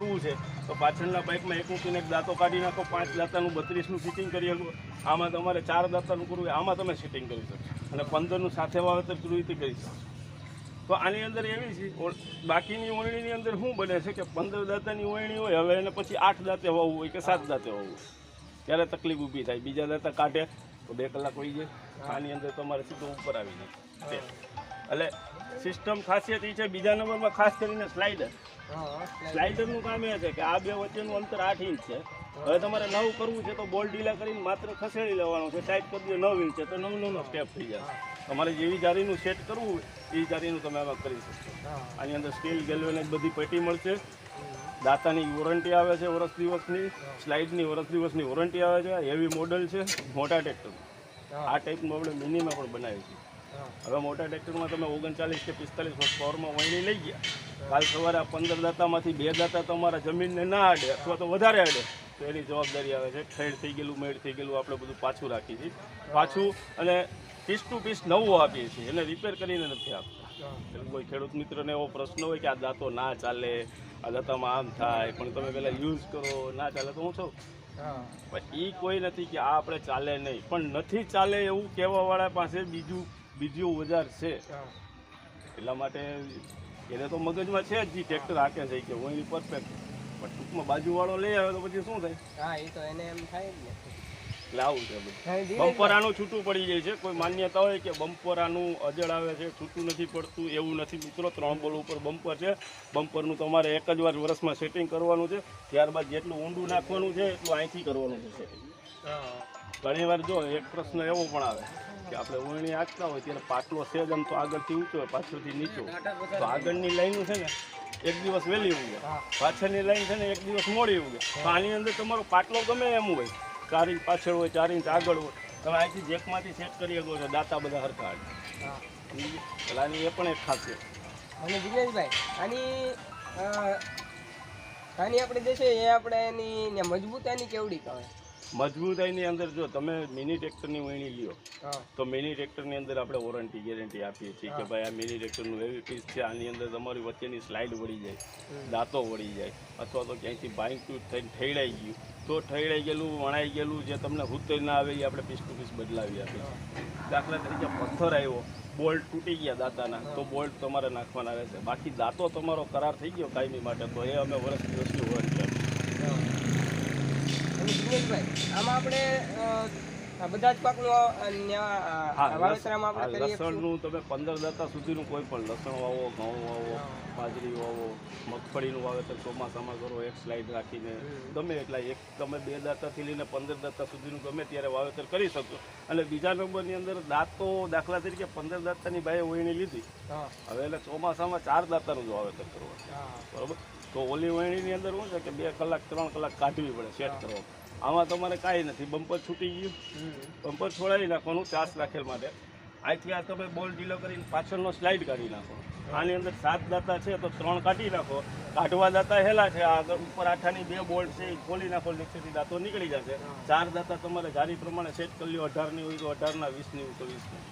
કરવું છે. તો પાછળના બાઇકમાં એક મૂકીને એક દાંતો કાઢી નાખો, પાંચ દાંતાનું, બત્રીસનું ફિટિંગ કરી શકો આમાં તમારે ચાર દાંતાનું કરવું આમાં તમે ફિટિંગ કરી શકો. અને પંદરનું સાથે વાવેતર કરવું હોય તે કરી શકો. તો આની અંદર એવી છે બાકીની ઓળણીની અંદર શું બને છે કે પંદર દાંતાની ઓળણી હોય, હવે એને પછી આઠ દાંતે વાવવું હોય કે સાત દાંતે વાવવું હોય. ત્યારે તકલીફ ઊભી થાય. બીજા દાંતા કાઢે, તો બે કલાક વહી જાય. આની અંદર તમારે સીધું ઉપર આવી જાય. એટલે સિસ્ટમ ખાસિયત એ છે બીજા નંબરમાં ખાસ કરીને સ્લાઇડર સ્લાઇડરનું કામ એ છે કે આ બે વચ્ચેનું અંતર આઠ ઇંચ છે. હવે તમારે નવું કરવું છે તો બોલ ઢીલા કરીને માત્ર ખસેડી લેવાનું છે ટાઈટ કરી દે નવ ઇંચ છે તો નવ નવનો સ્ટેપ થઈ જશે. તમારે જેવી જારીનું સેટ કરવું હોય એ જારીનું તમે આમાં કરી શકશો આની અંદર સ્ટીલ ગેલવેને બધી પેટી મળશે. દાતાની વોરંટી આવે છે વર્ષ દિવસની સ્લાઇડની વર્ષ દિવસની વોરંટી આવે છે હેવી મોડલ છે મોટા ટ્રેક્ટર આ ટાઈપનું આપણે મિનિમાં પણ બનાવીએ છીએ. હવે મોટા ટ્રેક્ટરમાં તમે ઓગણચાલીસ કે પિસ્તાલીસ વર્ષ પાવરમાં વહીને લઈ ગયા. કાલ સવારે આ પંદર દાંતામાંથી બે દાંતા તમારા જમીનને ના અડે અથવા તો વધારે અડે તો એની જવાબદારી આવે છે. ખેડ થઈ ગયેલું મેળ થઈ ગયેલું આપણે બધું પાછું રાખીએ છીએ. પાછું અને પીસ ટુ પીસ નવું આપીએ છીએ. એને રિપેર કરીને નથી આપતા. કોઈ ખેડૂત મિત્રને એવો પ્રશ્ન હોય કે આ દાંતો ના ચાલે આ દાંતામાં આમ થાય પણ તમે પહેલાં યુઝ કરો ના ચાલે તો હું છું પણ એ કોઈ નથી કે આ આપણે ચાલે નહીં. પણ નથી ચાલે એવું કહેવાવાળા પાસે બીજું બીજું ઓજાર છે. એટલા માટે એને તો મગજમાં છે જ ટ્રેક્ટર હાકે છે કે હું એની પરફેક્ટ પણ ટૂંકમાં બાજુવાળો લઈ આવે તો પછી શું થાય? હા એ તો એને એમ થાય જ ને. એટલે છે બધું. છૂટું પડી જાય છે. કોઈ માન્યતા હોય કે બમ્પર આનું અજળ આવે છે છૂટું નથી પડતું એવું નથી. મિત્રો ત્રણ બોલ ઉપર બમ્પર છે. બમ્પરનું તમારે એક જ વાર વર્ષમાં સેટિંગ કરવાનું છે. ત્યારબાદ જેટલું ઊંડું નાખવાનું છે એટલું અહીંથી કરવાનું છે ઘણી વાર જો એક પ્રશ્ન એવો પણ આવે. કે આપણે ઓળણી આંકતા હોય ત્યારે પાટલો સેજ આમ તો આગળથી ઊંચો હોય પાછળથી નીચો તો આગળની લાઈન છે ને એક દિવસ વહેલી ઉગે. પાછળની લાઈન છે ને એક દિવસ મોડી ઉગે. તો આની અંદર તમારો પાટલો ગમે એમ હોય. ચાર ઇંચ પાછળ હોય ચાર ઇંચ આગળ હોય. તમે અહીંથી જેકમાંથી સેટ કરી શકો છો દાતા બધા હરખા આની એ પણ એક ખાસિયત. અને દિનેશભાઈ આની આની આપણે જે છે એ આપણે એની મજબૂતાની કેવડી કહે મજબૂતાઈની અંદર જો તમે મિની ટ્રેક્ટરની વણી લ્યો તો મિની ટ્રેક્ટરની અંદર આપણે વોરંટી ગેરંટી આપીએ છીએ કે ભાઈ આ મિની ટ્રેક્ટરનું એવી પીસ છે આની અંદર તમારી વચ્ચેની સ્લાઇડ વળી જાય દાંતો વળી જાય અથવા તો ક્યાંયથી બાઇક ટૂટ થઈને ઠેડાઈ ગયું તો ઠેડાઈ ગયેલું વણાઈ ગયેલું જે તમને હુતર ના આવે એ આપણે પીસ ટુ પીસ બદલાવી આપીએ છીએ. દાખલા તરીકે પથ્થર આવ્યો બોલ્ટ તૂટી ગયા દાંતાના તો બોલ્ટ તમારે નાખવાના રહેશે. બાકી દાંતો તમારો કરાર થઈ ગયો કાયમી માટે તો એ અમે વર્ષ દિવસની વોરંટી આપીએ આમાં આપણે બધા જ પાકનું. લસણનું તમે પંદર દાતા સુધીનું કોઈ પણ લસણ વાવો ઘઉં વાવો બાજરી વાવો મગફળીનું વાવેતર ચોમાસામાં કરો એક સ્લાઇડ રાખીને. ગમે એટલા એક તમે બે દાતાથી લઈને પંદર દાંતા સુધીનું ગમે ત્યારે વાવેતર કરી શકશો. અને બીજા નંબરની અંદર દાંતો દાખલા તરીકે પંદર દાંતાની બાએ વહીણી લીધી. હવે એટલે ચોમાસામાં ચાર દાતાનું જ વાવેતર કરવા બરોબર? તો ઓલી વહેણીની અંદર શું છે કે બે કલાક ત્રણ કલાક કાઢવી પડે સેટ કરવા આમાં તમારે કાંઈ નથી બમ્પર છૂટી ગયું. બમ્પર છોડાવી નાખવાનું ચાસ રાખેલ માટે. આથી આ તમે બોલ ઢીલો કરીને પાછળનો સ્લાઇડ કાઢી નાખો. આની અંદર સાત દાતા છે તો ત્રણ કાઢી નાખો. કાઢવા દાતા હેલા છે આગળ ઉપર આઠાની બે બોલ્ટ છે એ ખોલી નાખો નીચેથી દાંતો નીકળી જશે. ચાર દાતા તમારે જારી પ્રમાણે સેટ કરી લ્યો અઢારની હોય તો અઢારના વીસની હોય તો વીસની.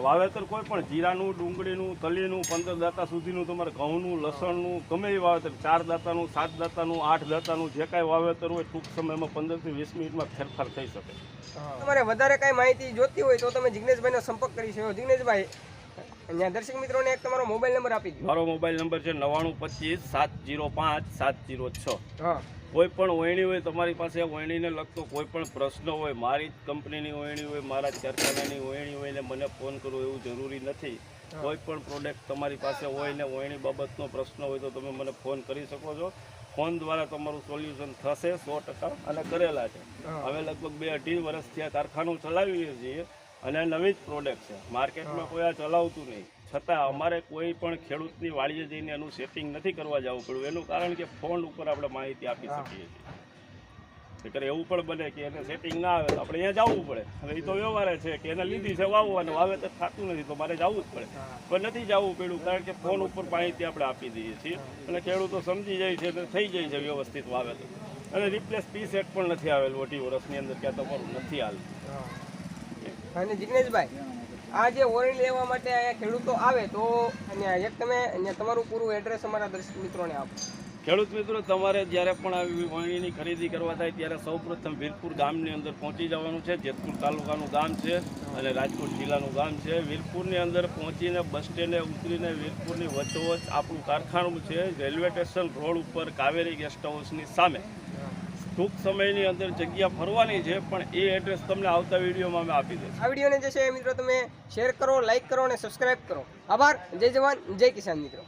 વાવેતર કોઈ પણ જીરાનું, ડુંગળીનું, તલીનું, પંદર દાતા સુધીનું તમારે ઘઉંનું, લસણનું, ગમે એ વાવેતર, ચાર દાતાનું, સાત દાતાનું, આઠ દાતાનું, જે કાંઈ વાવેતર હોય ટૂંક સમયમાં પંદરથી વીસ મિનિટમાં ફેરફાર થઈ શકે. તમારે વધારે કાંઈ માહિતી જોતી હોય તો તમે જિગ્નેશભાઈનો સંપર્ક કરી શકો. જિગ્નેશભાઈ અહીંયા દર્શક મિત્રોને એક તમારો મોબાઈલ નંબર આપી દો મારો મોબાઈલ નંબર છે નવાણું પચીસ સાત જીરો પાંચ સાત જીરો છ. કોઈ પણ વહેણી હોય તમારી પાસે વહેણીને લગતો કોઈ પણ પ્રશ્ન હોય મારી જ કંપનીની વહેણી હોય મારા કારખાનાની વહેણી હોય ને મને ફોન કરવો એવું જરૂરી નથી. કોઈ પણ પ્રોડક્ટ તમારી પાસે હોય ને વહેણી બાબતનો પ્રશ્ન હોય તો તમે મને ફોન કરી શકો છો. ફોન દ્વારા તમારું સોલ્યુશન થશે સો ટકા અને કરેલા છે. હવે લગભગ બે અઢી વર્ષથી આ કારખાનું ચલાવીએ છીએ. અને નવી જ પ્રોડક્ટ છે. માર્કેટમાં કોઈ આ ચલાવતું નહીં. છતાં અમારે કોઈ પણ ખેડૂતની વાડીએ જઈને એનું સેટિંગ નથી કરવા જવું પડ્યું. એનું કારણ કે ફોન ઉપર આપણે માહિતી આપી શકીએ છીએ. એટલે એવું પણ બને કે એને સેટિંગ ના આવે તો આપણે અહીંયા જવું પડે. હવે એ તો વ્યવહારે છે કે એને લીધી છે વાવવાનું. વાવેતર થતું નથી તો મારે જવું જ પડે. પણ નથી જવું પડ્યું કારણ કે ફોન ઉપર માહિતી આપણે આપી દઈએ છીએ. અને ખેડૂતો સમજી જાય છે અને થઈ જાય છે વ્યવસ્થિત વાવેતર. અને રિપ્લેસ પી સેટ પણ નથી આવેલું અઢી વર્ષની અંદર કે તમારું નથી હાલતું. અને જિગ્નેશભાઈ, આ જે વોરંટી લેવા માટે અહીંયા ખેડૂતો આવે તો એક તમે તમારું પૂરું એડ્રેસ અમારા દર્શક મિત્રોને આપો. ખેડૂત મિત્રો, તમારે જ્યારે પણ આવી વણીની ખરીદી કરવા થાય ત્યારે સૌપ્રથમ વીરપુર ગામની અંદર પહોંચી જવાનું છે. જેતપુર તાલુકાનું ગામ છે અને રાજકોટ જિલ્લાનું ગામ છે. વીરપુરની અંદર પહોંચીને બસ સ્ટેન્ડે ઉતરીને વીરપુરની વચ્ચોવચ્ચ આપણું કારખાનું છે. રેલવે સ્ટેશન રોડ ઉપર કાવેરી ગેસ્ટ હાઉસની સામે. ટૂંક સમયની અંદર જગ્યા ફરવાની છે, પણ એ એડ્રેસ તમને આવતા વિડીયોમાં અમે આપી દઈશું. આ વિડીયોને જે છે મિત્રો તમે શેર કરો લાઇક કરો અને સબસ્ક્રાઇબ કરો. આભાર. જય જવાન, જય કિસાન મિત્રો.